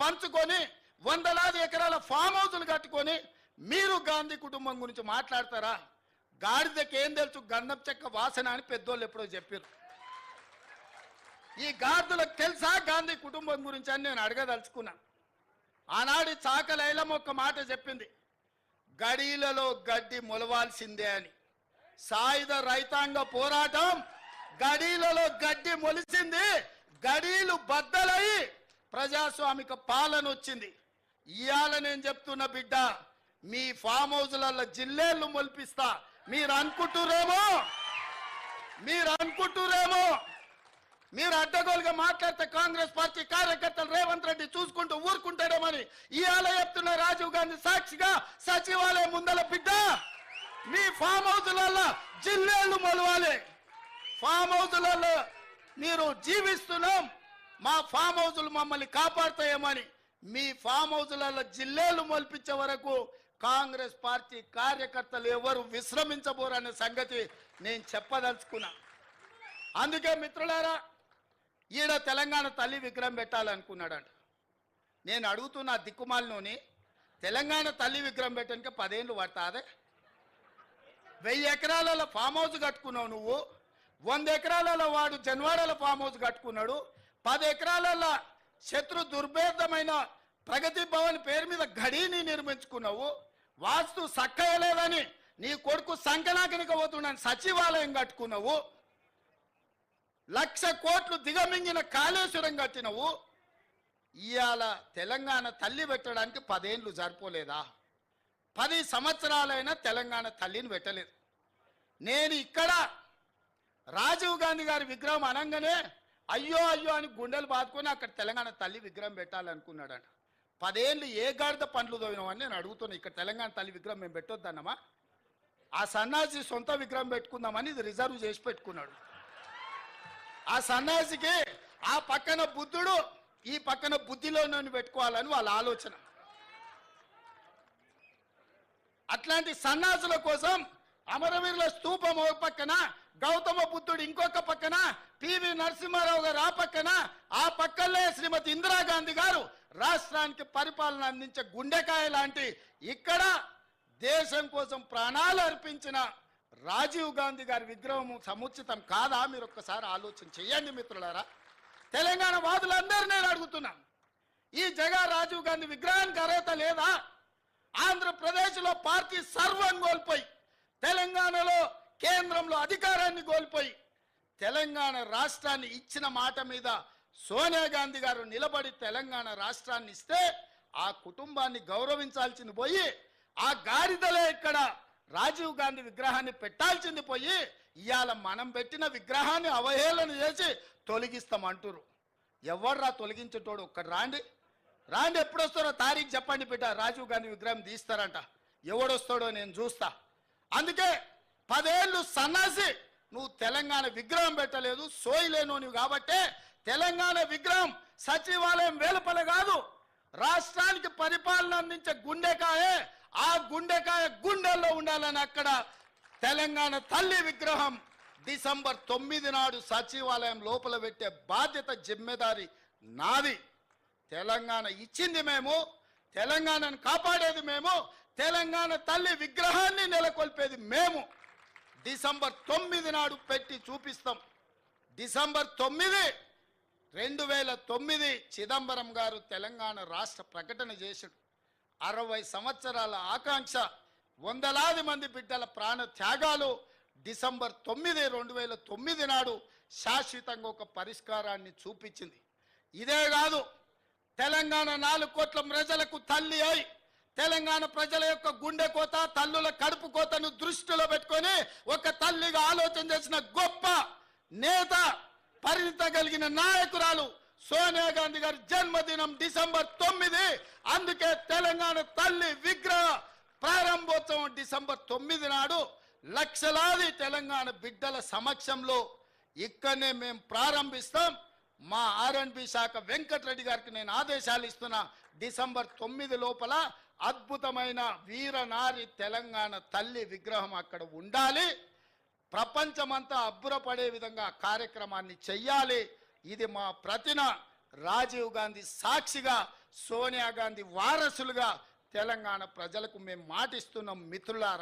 పంచుకొని వందలాది ఎకరాల ఫామ్ హౌసులు కట్టుకొని మీరు గాంధీ కుటుంబం గురించి మాట్లాడతారా? గాడిదకి ఏం తెలుసు? గంధం చెక్క వాసన అని పెద్దోళ్ళు ఎప్పుడో చెప్పారు ఈ గాడిదలకు తెలుసా గాంధీ కుటుంబం గురించి అని నేను అడగదలుచుకున్నా. ఆనాడు చాకలైలం ఒక మాట చెప్పింది. గడీలలో గడ్డి మొలవాల్సిందే అని. సాయుధ రైతాంగ పోరాటం గడీలలో గడ్డి మొలిసింది. గడీలు బద్దలై ప్రజాస్వామిక పాలన వచ్చింది. ఇవాళ నేను చెప్తున్న బిడ్డ మీ ఫామ్ హౌజ్లలో జిల్లేళ్ళు మొలిపిస్తా. మీరు అనుకుంటురేమో మీరు అనుకుంటురేమో మీరు అడ్డగోలుగా మాట్లాడితే కాంగ్రెస్ పార్టీ కార్యకర్తలు రేవంత్ రెడ్డి చూసుకుంటూ ఊరుకుంటాడేమని ఇవాళ చెప్తున్న రాజీవ్ గాంధీ సాక్షిగా సచివాలయం ముందల బిడ్డ మీ ఫామ్ హౌజ్లలో జిల్లేళ్ళు మొలవాలి. ఫామ్ హౌజ్లలో మీరు జీవిస్తున్నాం. మా ఫామ్ హౌసులు మమ్మల్ని కాపాడుతాయేమని మీ ఫామ్ హౌజులలో జిల్లేలు మొలిపించే వరకు కాంగ్రెస్ పార్టీ కార్యకర్తలు ఎవరు విశ్రమించబోరనే సంగతి నేను చెప్పదలుచుకున్నా. అందుకే మిత్రులారా ఈడ తెలంగాణ తల్లి విగ్రహం పెట్టాలనుకున్నాడంట. నేను అడుగుతున్న దిక్కుమాలలోని తెలంగాణ తల్లి విగ్రహం పెట్టడానికి పదేళ్ళు పడతాదే? వెయ్యి ఎకరాలలో ఫామ్ హౌస్ కట్టుకున్నావు నువ్వు వంద ఎకరాలలో వాడు జన్వాడల ఫామ్ హౌస్ కట్టుకున్నాడు పది ఎకరాలలో శత్రు దుర్భేదమైన ప్రగతి భవన్ పేరు మీద గడిని నిర్మించుకున్నావు. వాస్తు సక్కయలేదని నీ కొడుకు సంకనాకనిక పోతున్నాను సచివాలయం కట్టుకున్నావు. లక్ష కోట్లు దిగమింగిన కాళేశ్వరం కట్టినవు. ఇవాళ తెలంగాణ తల్లి పెట్టడానికి పదేండ్లు సరిపోలేదా? పది సంవత్సరాలైనా తెలంగాణ తల్లిని పెట్టలేదు. నేను ఇక్కడ రాజీవ్ గాంధీ గారి విగ్రహం అనగానే అయ్యో అయ్యో అని గుండెలు బాదుకొని అక్కడ తెలంగాణ తల్లి విగ్రహం పెట్టాలనుకున్నాడంట. పదేళ్ళు ఏ గాడిద పండ్లు తోవినామని నేను అడుగుతున్నాను ఇక్కడ తెలంగాణ తల్లి విగ్రహం మేము పెట్టొద్దన్నమా? ఆ సన్నాసి సొంత విగ్రహం పెట్టుకుందామని ఇది రిజర్వ్ చేసి పెట్టుకున్నాడు. ఆ సన్నాసికి ఆ పక్కన బుద్ధుడు ఈ పక్కన బుద్ధిలో నన్ను పెట్టుకోవాలని వాళ్ళ ఆలోచన. అట్లాంటి సన్నాసుల కోసం అమరవీరుల స్తూపం ఒక పక్కన గౌతమ బుద్ధుడు ఇంకొక పక్కన పివి నరసింహారావు గారు ఆ పక్కన ఆ పక్కనే శ్రీమతి ఇందిరాగాంధీ గారు రాష్ట్రానికి పరిపాలన అందించే గుండెకాయ లాంటి ఇక్కడ దేశం కోసం ప్రాణాలు అర్పించిన రాజీవ్ గాంధీ గారి విగ్రహం సముచితం కాదా? మీరు ఒక్కసారి ఆలోచన చేయండి మిత్రులారా. తెలంగాణ వాదులందరూ నేను అడుగుతున్నాను ఈ జగా రాజీవ్ గాంధీ విగ్రహానికి అర్హత లేదా? ఆంధ్రప్రదేశ్లో పార్టీ సర్వం కోల్పోయి తెలంగాణలో కేంద్రంలో అధికారాన్ని కోల్పోయి తెలంగాణ రాష్ట్రాన్ని ఇచ్చిన మాట మీద సోనియా గాంధీ గారు నిలబడి తెలంగాణ రాష్ట్రాన్ని ఇస్తే ఆ కుటుంబాన్ని గౌరవించాల్సింది పోయి ఆ గాడిదలే ఇక్కడ రాజీవ్ గాంధీ విగ్రహాన్ని పెట్టాల్సింది పోయి ఇవాళ మనం పెట్టిన విగ్రహాన్ని అవహేళన చేసి తొలగిస్తామంటురు ఎవర్రా తొలగించేటోడు ఒక్కడు రాండి. రాండి ఎప్పుడు వస్తారో తారీఖు చెప్పండి బిడ్డ రాజీవ్ గాంధీ విగ్రహం తీస్తారంట. ఎవడొస్తాడో నేను చూస్తా. అందుకే పదేళ్ళు సన్నాసి నువ్వు తెలంగాణ విగ్రహం పెట్టలేదు సోయిలేను నువ్వు కాబట్టే తెలంగాణ విగ్రహం సచివాలయం వేలుపల కాదు. రాష్ట్రానికి పరిపాలన అందించే గుండెకాయే ఆ గుండెకాయ గుండెల్లో ఉండాలని అక్కడ తెలంగాణ తల్లి విగ్రహం డిసెంబర్ తొమ్మిది నాడు సచివాలయం లోపల పెట్టే బాధ్యత జిమ్మెదారి నాది. తెలంగాణ ఇచ్చింది మేము తెలంగాణను కాపాడేది మేము తెలంగాణ తల్లి విగ్రహాన్ని నెలకొల్పేది మేము. డిసెంబర్ తొమ్మిది నాడు పెట్టి చూపిస్తాం. డిసెంబర్ తొమ్మిది రెండు వేల తొమ్మిది చిదంబరం గారు తెలంగాణ రాష్ట్ర ప్రకటన చేశాడు. అరవై సంవత్సరాల ఆకాంక్ష వందలాది మంది బిడ్డల ప్రాణ త్యాగాలు డిసెంబర్ తొమ్మిది రెండు వేల తొమ్మిది నాడు శాశ్వతంగా ఒక పరిష్కారాన్ని చూపించింది. ఇదే కాదు తెలంగాణ నాలుగు కోట్ల ప్రజలకు తల్లి అయి తెలంగాణ ప్రజల యొక్క గుండె కోత తల్లుల కడుపు కోతను దృష్టిలో పెట్టుకొని ఒక తల్లిగా ఆలోచన చేసిన గొప్ప నేత పరిణిత కలిగిన నాయకురాలు సోనియా గాంధీ గారి జన్మదినం డిసెంబర్ తొమ్మిది. అందుకే తెలంగాణ తల్లి విగ్రహ ప్రారంభోత్సవం డిసెంబర్ తొమ్మిది నాడు లక్షలాది తెలంగాణ బిడ్డల సమక్షంలో ఇక్కడనే మేము ప్రారంభిస్తాం. మా ఆర్ఎండ్బి శాఖ వెంకటరెడ్డి గారికి నేను ఆదేశాలు ఇస్తున్నా. డిసెంబర్ తొమ్మిది లోపల అద్భుతమైన వీరనారి తెలంగాణ తల్లి విగ్రహం అక్కడ ఉండాలి. ప్రపంచమంతా అబ్బురపడే విధంగా కార్యక్రమాన్ని చెయ్యాలి. ఇది మా ప్రతిన రాజీవ్ గాంధీ సాక్షిగా సోనియా గాంధీ వారసులుగా తెలంగాణ ప్రజలకు మేము మాటిస్తున్నాం మిత్రులారా.